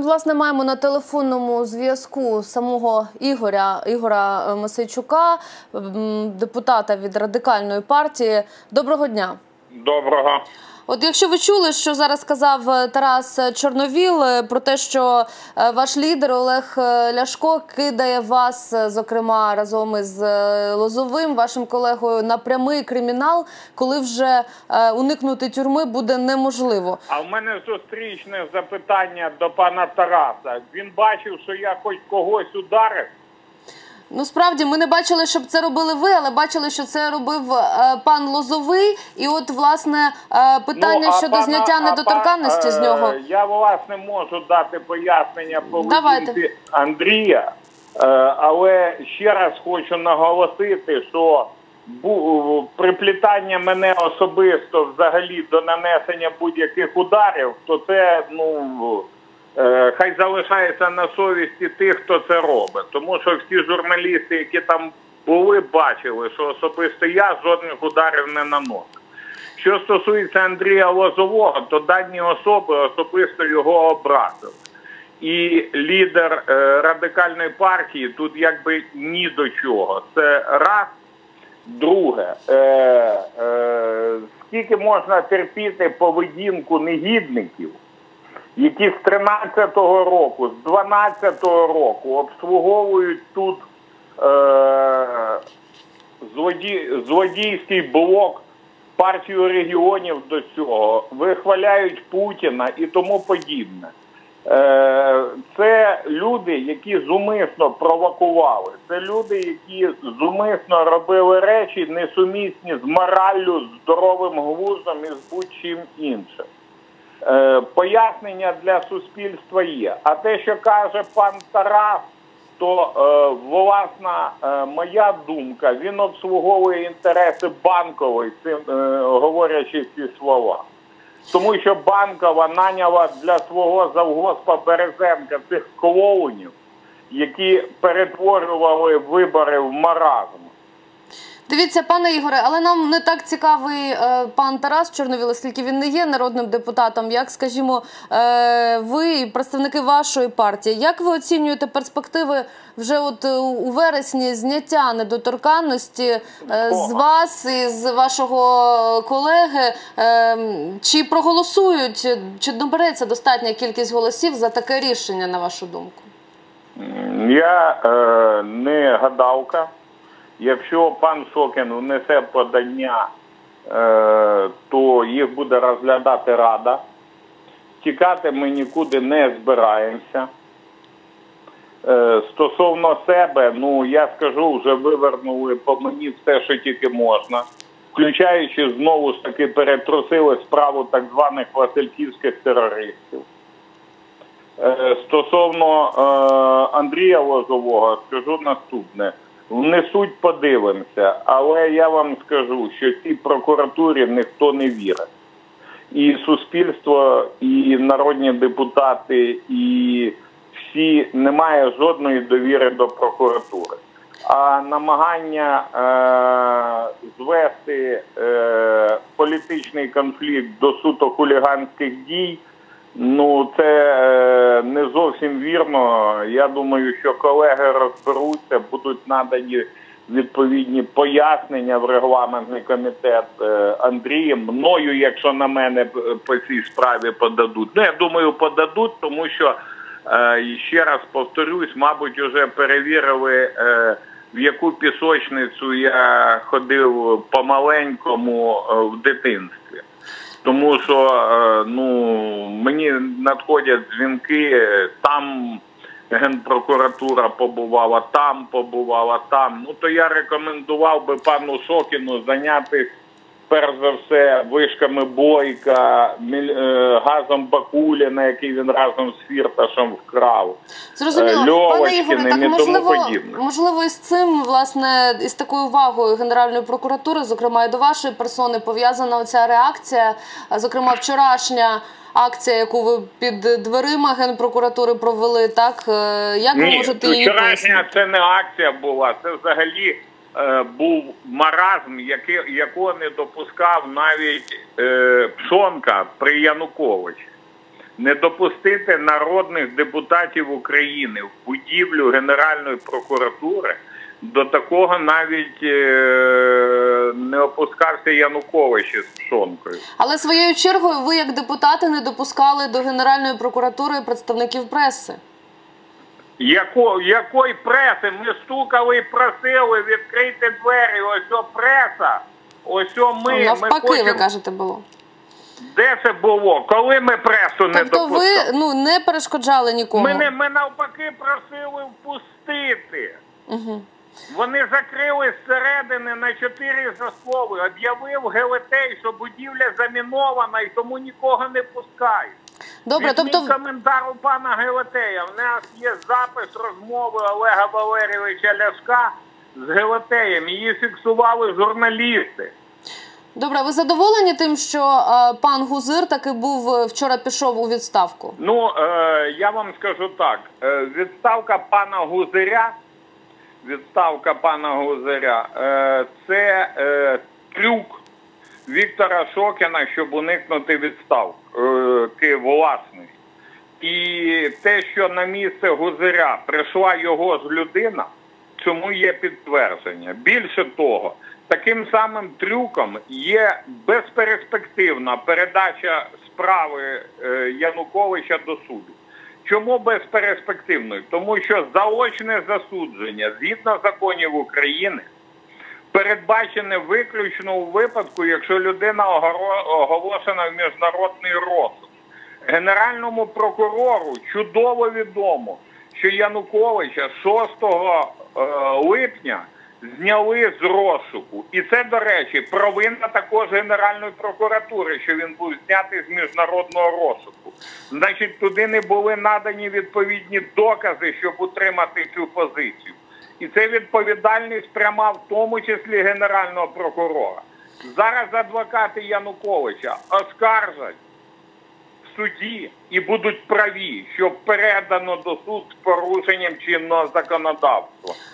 Власне, маємо на телефонному зв'язку самого Ігоря Ігора е, Мосейчука, депутата від радикальної партії. Доброго дня. Доброго. От якщо ви чули, що зараз сказав е, Тарас Чорновіл е, про те, що е, ваш лідер Олег Ляшко кидає вас, зокрема разом із Лозовим, вашим колегою, на прямий кримінал, коли вже уникнути тюрми буде неможливо. А в мене зустрічне запитання до пана Тараса. Він бачив, що я хоч когось ударив. Ну справді ми не бачили, щоб це робили ви, але бачили, що це робив е, пан Лозовий. І от власне е, питання Ну, а щодо пана- зняття а недоторканності з нього. е, Я власне можу дати пояснення поведінці Андрія, е, але ще раз хочу наголосити, що бу- приплітання мене особисто взагалі до нанесення будь-яких ударів, то це ну. Е, Хай залишається на совісті тих, хто це робить. Тому що всі журналісти, які там були, бачили, що особисто я жодних ударів не наносив. Що стосується Андрія Лозового, то дані особи особисто його образили. І лідер е, радикальної партії тут якби ні до чого. Це раз. Друге, е, е, скільки можна терпіти поведінку негідників, які з 13-го року, з 12-го року обслуговують тут е, злоді, злодійський блок партію регіонів до цього, вихваляють Путіна і тому подібне. Е, Це люди, які зумисно провокували. Це люди, які зумисно робили речі несумісні з мораллю, здоровим глуздом і з будь-чим іншим. Е, Пояснення для суспільства є. А те, що каже пан Тарас, то е, власна е, моя думка, він обслуговує інтереси банкової, цим говорячи ці слова. Тому що банкова наняла для свого завгоспа Березенка цих клоунів, які перетворювали вибори в маразм. Дивіться, пане Ігоре, але нам не так цікавий е, пан Тарас Чорновіл, оскільки він не є народним депутатом. Як скажімо, е, ви, представники вашої партії, як ви оцінюєте перспективи вже от е, у вересні зняття недоторканності е, з вас і з вашого колеги? Е, чи проголосують, чи набереться достатня кількість голосів за таке рішення, на вашу думку? Я е, не гадалка. Якщо пан Сокін внесе подання, е, то їх буде розглядати Рада. Тікати ми нікуди не збираємося. Е, стосовно себе, ну я скажу, вже вивернули по мені все, що тільки можна, включаючи знову ж таки перетрусили справу так званих васильківських терористів. Е, Стосовно е, Андрія Лозового, скажу наступне. Внесуть, подивимося, але я вам скажу, що цій прокуратурі ніхто не вірить. І суспільство, і народні депутати, і всі немає жодної довіри до прокуратури. А намагання е, звести е, політичний конфлікт до суто хуліганських дій. Ну, це е, не зовсім вірно. Я думаю, що колеги розберуться, будуть надані відповідні пояснення в регламентний комітет е, Андрієм. Мною, якщо на мене е, по цій справі подадуть. Ну, я думаю, подадуть, тому що е, ще раз повторюсь, мабуть, вже перевірили. В яку пісочницю я ходив по-маленькому в дитинстві. Тому що е, ну мені надходять дзвінки, там генпрокуратура побувала, там побувала, там. Ну то я рекомендував би пану Сокіну зайнятися перш за все вишками Бойка, е, газом Бакуліна, який він разом з Фірташем вкрав. Зрозуміло, Е, пане Ігоре, так і тому можливо, подібне. можливо, із цим власне із такою увагою Генеральної прокуратури, зокрема і до вашої персони, пов'язана оця реакція, зокрема вчорашня. Акція, яку ви під дверима генпрокуратури провели, так е, як ви можете її вчорашня це не акція була, це взагалі був маразм, який, якого не допускав навіть е, Пшонка при Януковичі. не допустити народних депутатів України в будівлю Генеральної прокуратури. До такого навіть е, не опускався Янукович із Пшонкою. Але своєю чергою ви, як депутати, не допускали до Генеральної прокуратури представників преси. Яко, якої преси? Ми стукали і просили відкрити двері. Ось о преса. Ось о ми. ми Навпаки, ви кажете, було. Де це було? Коли ми пресу не Тобто ви ну не перешкоджали нікому. Ми, не, ми навпаки просили впустити. Угу. Вони закрили зсередини на чотири засови. Об'явив ГЛТ, що будівля замінована і тому нікого не пускають. Добре, Візьміть тобто коментар у пана Гелетея. В нас є запис розмови Олега Валерійовича Ляшка з Гелетеєм. Її фіксували журналісти. добре, ви задоволені тим, що е, пан Гузир таки був е, вчора пішов у відставку? Ну, е, я вам скажу так: е, відставка пана Гузиря, відставка пана Гузиря, е, це е, трюк Віктора Шокіна, щоб уникнути відставки власної. І те, що на місце Гузиря прийшла його ж людина, цьому є підтвердження. Більше того, таким самим трюком є безперспективна передача справи е, Януковича до суду. Чому безперспективною? Тому що заочне засудження згідно законів України передбачене виключно у випадку, якщо людина оголошена в міжнародний розсуд. Генеральному прокурору чудово відомо, що Януковича 6 е, липня зняли з розшуку. І це, до речі, провина також Генеральної прокуратури, що він був знятий з міжнародного розшуку. Значить, туди не були надані відповідні докази, щоб утримати цю позицію. І це відповідальність пряма в тому числі Генерального прокурора. Зараз адвокати Януковича оскаржать в суді і будуть праві, що передано до суд з порушенням чинного законодавства.